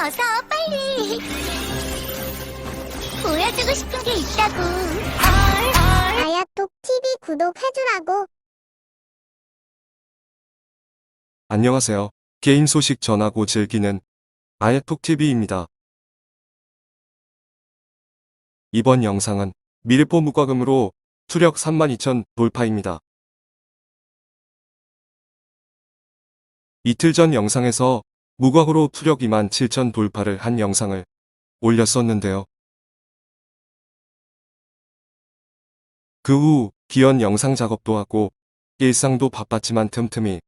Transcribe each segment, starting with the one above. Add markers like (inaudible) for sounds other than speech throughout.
어서 빨리. 보여주고 싶은 게 있다고. 아야톡 TV 구독해주라고. 안녕하세요. 게임 소식 전하고 즐기는 아야톡TV입니다. 이번 영상은 미르포 무과금으로 투력 32,000 돌파입니다. 이틀 전 영상에서 무과으로 투력 27,000 돌파를 한 영상을 올렸었는데요. 그 후 기연 영상 작업도 하고 일상도 바빴지만 틈틈이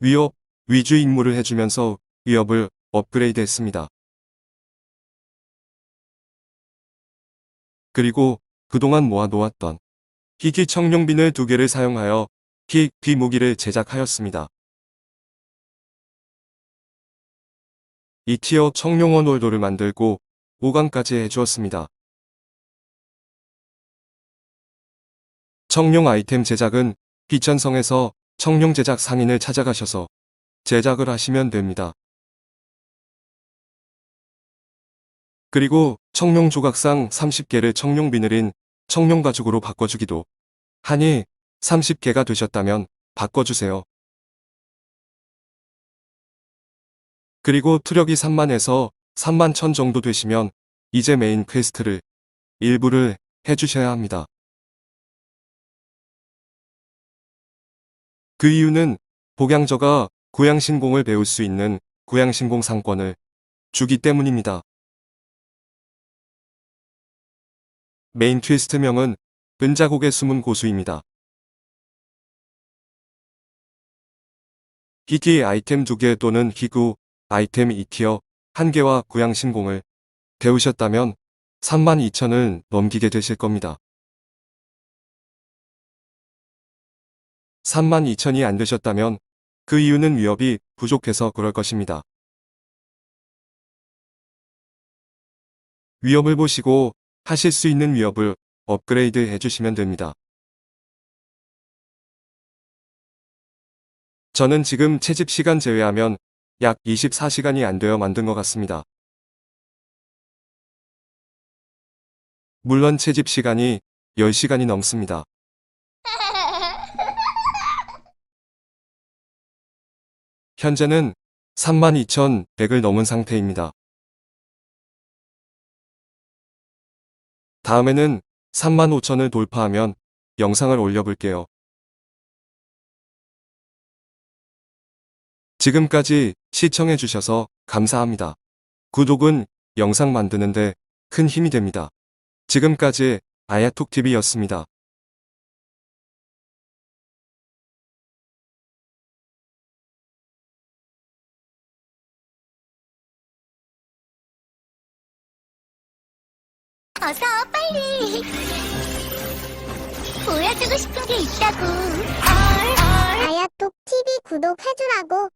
위협 위주 임무를 해주면서 위협을 업그레이드 했습니다. 그리고 그동안 모아놓았던 희귀 청룡빈을 두 개를 사용하여 희 귀무기를 제작하였습니다. 이 티어 청룡원 홀도를 만들고 5강까지 해주었습니다. 청룡 아이템 제작은 비천성에서 청룡 제작 상인을 찾아가셔서 제작을 하시면 됩니다. 그리고 청룡 조각상 30개를 청룡 비늘인 청룡 가죽으로 바꿔주기도 하니 30개가 되셨다면 바꿔주세요. 그리고 투력이 3만에서 3만 천 정도 되시면 이제 메인 퀘스트를 일부를 해주셔야 합니다. 그 이유는 복양저가 고양신공을 배울 수 있는 고양신공 상권을 주기 때문입니다. 메인 퀘스트명은 은자곡의 숨은 고수입니다. 희귀 아이템 2개 또는 희구 아이템 2티어 1개와 고양신공을 배우셨다면 32,000을 넘기게 되실 겁니다. 32,000이 안 되셨다면 그 이유는 위협이 부족해서 그럴 것입니다. 위협을 보시고 하실 수 있는 위협을 업그레이드 해주시면 됩니다. 저는 지금 채집 시간 제외하면 약 24시간이 안 되어 만든 것 같습니다. 물론 채집 시간이 10시간이 넘습니다. (laughs) 현재는 32,100을 넘은 상태입니다. 다음에는 35,000을 돌파하면 영상을 올려볼게요. 지금까지 시청해주셔서 감사합니다. 구독은 영상 만드는데 큰 힘이 됩니다. 지금까지 아야톡TV였습니다. 어서 빨리. 보여주고 싶은 게 있다고. 아야톡 TV 구독해주라고.